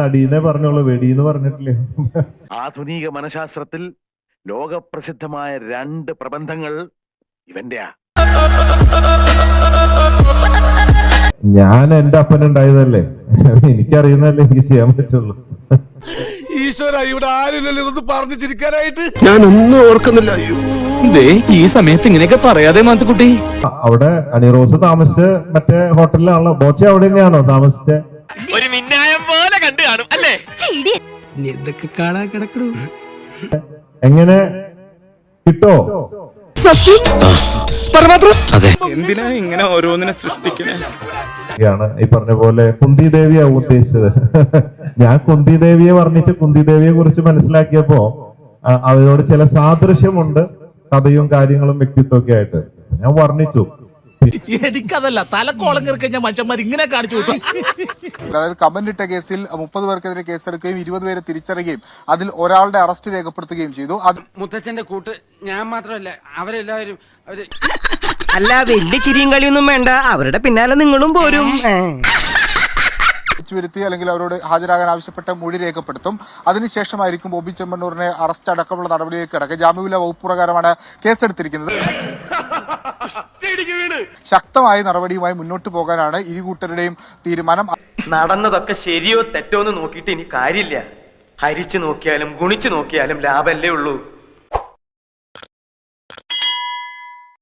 നടീനെ പറഞ്ഞോളൂ വെടിന്ന് പറഞ്ഞിട്ടില്ലേ? ആധുനിക മനഃശാസ്ത്രത്തിൽ ലോകപ്രസിദ്ധമായ രണ്ട് പ്രബന്ധങ്ങൾ ഇവന്റെയാ. ഞാൻ എന്റെ അപ്പൻ ഉണ്ടായതല്ലേ? എനിക്കറിയുന്നല്ലേ എനിക്ക് ചെയ്യാൻ പറ്റുള്ളൂ. ഈശ്വര ഇവിടെ ആരില്ലല്ലോ ഇതൊന്ന് പറഞ്ഞു ചിരിക്കാനായിട്ട് ഒന്നും ഓർക്കുന്നില്ല ദേ ഈ സമയത്ത് ഇങ്ങനെയൊക്കെ പറയാതെ മാത്തുക്കുട്ടി അവിടെ അണിറോസ് താമസിച്ച് മറ്റേ ഹോട്ടലിലാണല്ലോ. ബോച്ച അവിടെ തന്നെയാണോ താമസിച്ചെ? ഒരു എന്തൊക്കെ കാണാൻ കിടക്കണു. എങ്ങനെ? കിട്ടോ? അതെ. എന്തിനാ ഇങ്ങനെ ഓരോന്നിനെ സൃഷ്ടിക്കണേ? ഈ പറഞ്ഞ പോലെ കുന്തി ദേവിയാവും ഉദ്ദേശിച്ചത്. ഞാൻ കുന്തി ദേവിയെ വർണിച്ച് കുന്തി ദേവിയെ കുറിച്ച് മനസ്സിലാക്കിയപ്പോ അവരോട് ചില സാദൃശ്യമുണ്ട് കഥയും കാര്യങ്ങളും വ്യക്തിത്വമൊക്കെ ആയിട്ട്. ഞാൻ വർണിച്ചു. എനിക്കതല്ല. തലക്കോളം കയറി കഴിഞ്ഞാൽ മനുഷ്യന്മാർ ഇങ്ങനെ കാണിച്ചു വിട്ടു അതായത് കമന്റ് ഇട്ട കേസിൽ മുപ്പത് പേർക്കെതിരെ കേസെടുക്കുകയും ഇരുപത് പേരെ തിരിച്ചറിയുകയും അതിൽ ഒരാളുടെ അറസ്റ്റ് രേഖപ്പെടുത്തുകയും ചെയ്തു. അത് മുത്തച്ഛന്റെ കൂട്ട് ഞാൻ മാത്രമല്ല അവരെല്ലാവരും അവർ അല്ല വലിയ ചിരിയും കളിയൊന്നും വേണ്ട. അവരുടെ പിന്നാലെ നിങ്ങളും പോരും. വിളിച്ചു വരുത്തി അല്ലെങ്കിൽ അവരോട് ഹാജരാകാൻ ആവശ്യപ്പെട്ട മൊഴി രേഖപ്പെടുത്തും. അതിനുശേഷമായിരിക്കും ബോബി ചെമ്മണ്ണൂറിനെ അറസ്റ്റ് അടക്കമുള്ള നടപടിയിലേക്ക് കിടക്കുക ജാമ്യമില്ല വകുപ്പ് പ്രകാരമാണ് കേസെടുത്തിരിക്കുന്നത്. ശക്തമായ നടപടിയുമായി മുന്നോട്ട് പോകാനാണ് ഇരു കൂട്ടരുടെയും തീരുമാനം. നടന്നതൊക്കെ ശരിയോ തെറ്റോ എന്ന് നോക്കിയിട്ട് ഇനി കാര്യമില്ല. ഹരിച്ചു നോക്കിയാലും ഗുണിച്ചു നോക്കിയാലും ലാഭമല്ലേ ഉള്ളൂ.